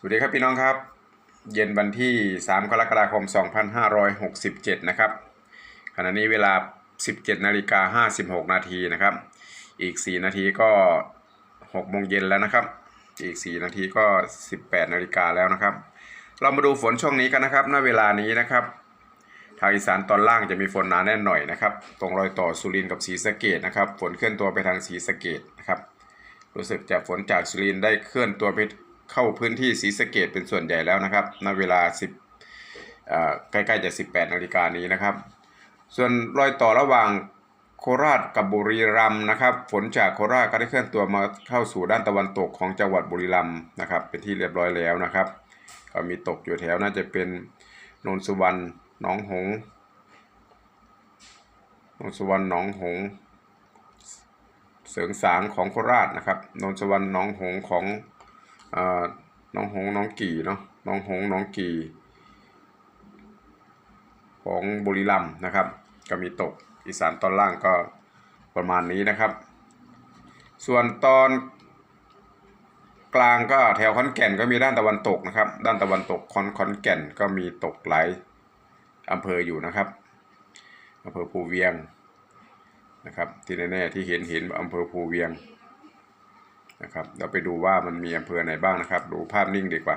สวัสดีครับพี่น้องครับ เย็นวันที่ 3 กรกฎาคม 2567 นะครับขณะนี้เวลา 17นาฬิกา56 นาทีนะครับ อีก 4 นาทีก็6โมงเย็นแล้วนะครับ อีก 4 นาทีก็ 18นาฬิกาแล้วนะครับ เรามาดูฝนช่วงนี้กันนะครับ ณ เวลานี้นะครับ ทางอีสานตอนล่างจะมีฝนหนาแน่นหน่อยนะครับ ตรงรอยต่อสุรินทร์กับศรีสะเกดนะครับ ฝนเคลื่อนตัวไปทางศรีสะเกดนะครับ รู้สึกจะฝนจากสุรินทร์ได้เคลื่อนตัวไป เข้าพื้นที่ศรีสะเกดเป็นส่วนใหญ่แล้วนะครับณเวลา 10ใกล้ๆจะ 18นาฬิกานี้นะครับ ส่วนรอยต่อระหว่างโคราชกับบุรีรัมย์นะครับ ฝนจากโคราชก็ได้เคลื่อนตัวมาเข้าสู่ด้านตะวันตกของจังหวัดบุรีรัมย์นะครับ เป็นที่เรียบร้อยแล้วนะครับ ก็มีตกอยู่แถวน่าจะเป็นนนสุวรรณหนองหงส์โนนสุวรรณหนองหงส์เสริงสางของโคราชนะครับนนสุวรรณหนองหงส์ของ น้องหงส์หนองกี่เนาะหนองหงส์หนองกี่ ของบุรีรัมนะครับ ก็มีตกอีสานตอนล่างก็ประมาณนี้นะครับ ส่วนตอนกลางก็แถวขอนแก่นก็มีด้านตะวันตกนะครับ ด้านตะวันตกคอนขอนแก่นก็มีตกหลายอำเภออยู่นะครับอำเภอภูเวียงนะครับที่แน่ๆที่เห็นเห็นอำเภอภูเวียง นะครับ เราไปดูว่ามันมีอำเภอไหนบ้างนะครับ ดูภาพนิ่งดีกว่า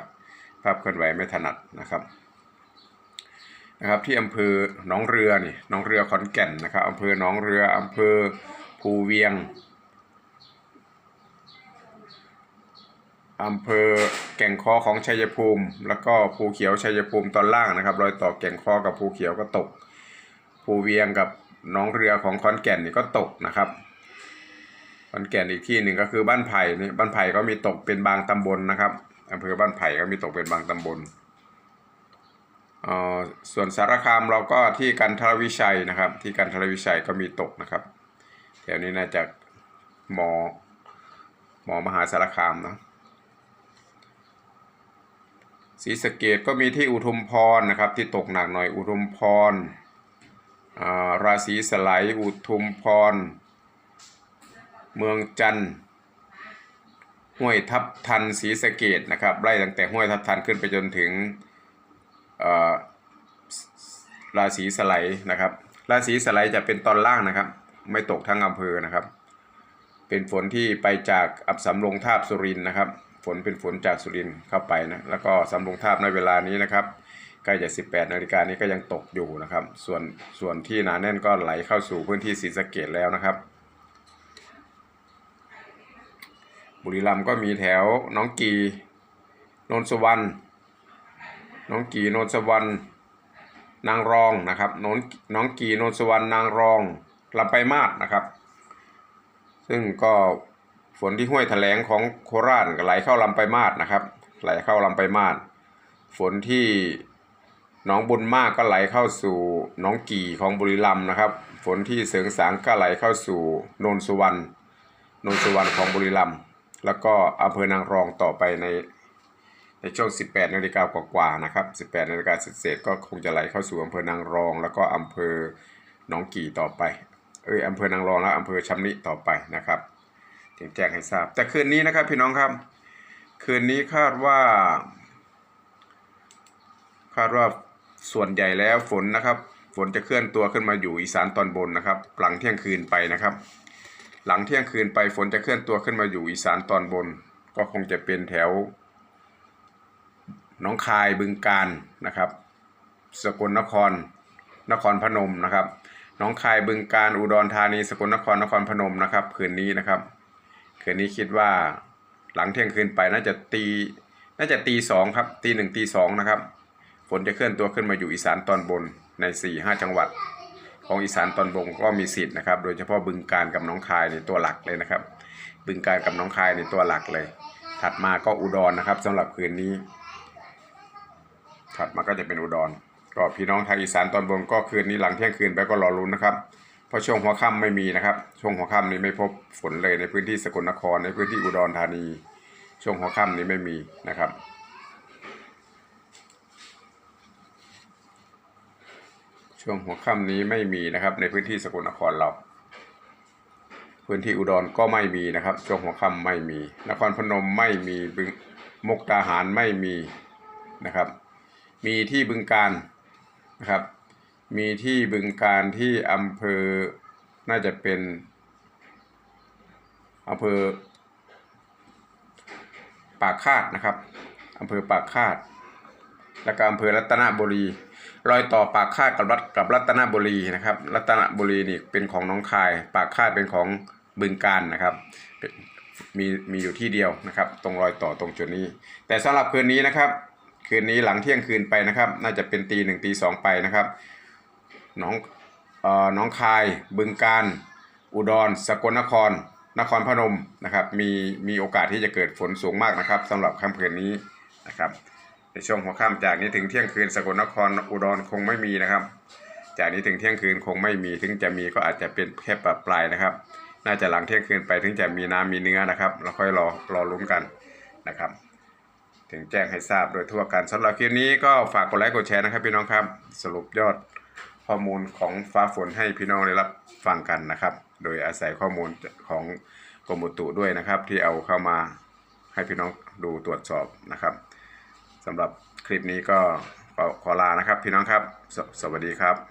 ภาพเคลื่อนไหวไม่ถนัดนะครับนะครับที่อำเภอหนองเรือนี่หนองเรือขอนแก่นนะครับอำเภอหนองเรืออำเภอภูเวียงอำเภอแก่งคอของชัยภูมิ แล้วก็ภูเขียวชัยภูมิตอนล่างนะครับ รอยต่อแก่งคอกับภูเขียวก็ตก ภูเวียงกับหนองเรือของขอนแก่นนี่ก็ตกนะครับ ขอนแก่นอีกที่หนึ่งก็คือบ้านไผ่นี่บ้านไผ่ก็มีตกเป็นบางตำบลนะครับอำเภอบ้านไผ่ก็มีตกเป็นบางตำบลอ่อส่วนสารคามเราก็ที่กันทรวิชัยนะครับ ที่กันทรวิชัยก็มีตกนะครับแถวนี้น่าจะหมอหมอมหาสารคามเนาะศรีสะเกดก็มีที่อุทุมพรนะครับ ที่ตกหนักหน่อยอุทุมพรอ่าราศีสไลอุทุมพร เมืองจันทร์ห้วยทับทันศรีสะเกดนะครับไล่ตั้งแต่ห้วยทับทันขึ้นไปจนถึงราศีสไลนะครับ ราศีสไลจะเป็นตอนล่างนะครับ ไม่ตกทั้งอำเภอนะครับ เป็นฝนที่ไปจากอับสำลงทาบสุรินนะครับ ฝนเป็นฝนจากสุรินเข้าไปนะแล้วก็สำลงทาบในเวลานี้นะครับใกล้จะ 18 นาฬิกานี้ก็ยังตกอยู่นะครับ ส่วนส่วนที่หนาแน่นก็ไหลเข้าสู่พื้นที่ศรีสะเกดแล้วนะครับ บุรีรัมย์ก็มีแถวน้องกีนนสุวรรณน้องกีนนสวรรณนางรองนะครับน้องน้องกีนนสวรรณนางรองลำไปมาศนะครับ ซึ่งก็ฝนที่ห้วยแถลงของโคราชไหลเข้าลำไปมาศนะครับ ไหลเข้าลำไปมาศฝนที่หนองบุญมากก็ไหลเข้าสู่หน้องกี่ของบุรีรัมย์นะครับ ฝนที่เสริงสางก็ไหลเข้าสู่โนนสุวรรณโนนสุวรรณของบุรีรัมย์ แล้วก็อำเภอนางรองต่อไปในในช่วง 18 นาฬิกากว่าๆนะครับ 18 นาฬิกาเศษก็คงจะไหลเข้าสู่อำเภอนางรอง แล้วก็อำเภอหนองกี่ต่อไป เอ้ยอำเภอนางรองและอำเภอชำนิต่อไปนะครับถึงแจ้งให้ทราบ แต่คืนนี้นะครับพี่น้องครับ คืนนี้คาดว่า คาดว่าส่วนใหญ่แล้วฝนนะครับ ฝนจะเคลื่อนตัวขึ้นมาอยู่อีสานตอนบนนะครับ หลังเที่ยงคืนไปนะครับ หลังเที่ยงคืนไปฝนจะเคลื่อนตัวขึ้นมาอยู่อีสานตอนบน ก็คงจะเป็นแถวหน้องคายบึงการนะครับ สกลนครนครพนมนะครับหน้องคายบึงการอุดรธานีสกลนครนครพนมนะครับคืนนี้นะครับคืนนี้คิดว่าหลังเที่ยงคืนไปน่าจะตีน่าจะตีสองครับตีหนึ่งตีสองนะครับฝนจะเคลื่อนตัวขึ้นมาอยู่อีสานตอนบนใน4ี่ห้าจังหวัด ของอีสานตอนบนก็มีสิทธิ์นะครับ โดยเฉพาะบึงการกับน้องคายในตัวหลักเลยนะครับ บึงการกับน้องคายในตัวหลักเลย ถัดมาก็อุดรนะครับสำหรับคืนนี้ ถัดมาก็จะเป็นอุดร ก็พี่น้องทางอีสานตอนบนก็คืนนี้หลังเที่ยงคืนไปก็รอรุ้นนะครับเพราะช่วงหัวค่ำไม่มีนะครับ ช่วงหัวค่ำนี้ไม่พบฝนเลยในพื้นที่สกลนครในพื้นที่อุดรธานี ช่วงหัวค่ำนี้ไม่มีนะครับ ช่วงหัวค่ำนี้ไม่มีนะครับ ในพื้นที่สกลนครเรา พื้นที่อุดรก็ไม่มีนะครับ ช่วงหัวค่ำไม่มี นครพนมไม่มีบึงมุกดาหารไม่มีนะครับ มีที่บึงการนะครับ มีที่บึงการที่อำเภอน่าจะเป็นอำเภอปากคาดนะครับอำเภอปากคาด แล้วก็อำเภอรัตนบุรี รอยต่อปากคาดกับรัตกับรัตนบุรีนะครับ รัตนบุรีนี่เป็นของน้องคาย ปากคาดเป็นของบึงการนะครับมีมีอยู่ที่เดียวนะครับ ตรงรอยต่อตรงจุดนี้ แต่สำหรับคืนนี้นะครับ คืนนี้หลังเที่ยงคืนไปนะครับ น่าจะเป็นตีหนึ่งตีสองไปนะครับน้องเอ่อน้องคาย บึงการ อุดร สกลนคร นครพนมนะครับ มีมีโอกาสที่จะเกิดฝนสูงมากนะครับสำหรับค่ำคืนนี้นะครับ ในช่วงหัวค่ำจากนี้ถึงเที่ยงคืนสกลนครอุดรคงไม่มีนะครับ จากนี้ถึงเที่ยงคืนคงไม่มีถึงจะมีก็อาจจะเป็นแค่ปรับปลายนะครับ น่าจะหลังเที่ยงคืนไปถึงจะมีน้ำมีเนื้อนะครับเราค่อยรอรอลุ้นกันนะครับ ถึงแจ้งให้ทราบโดยทั่วกันสำหรับคลิปนี้ก็ฝากกดไลค์กดแชร์นะครับพี่น้องครับ สรุปยอดข้อมูลของฟ้าฝนให้พี่น้องได้รับฟังกันนะครับ โดยอาศัยข้อมูลของกรมอุตุด้วยนะครับ ที่เอาเข้ามาให้พี่น้องดูตรวจสอบนะครับ สำหรับคลิปนี้ก็ขอลานะครับ พี่น้องครับสสวัสดีครับ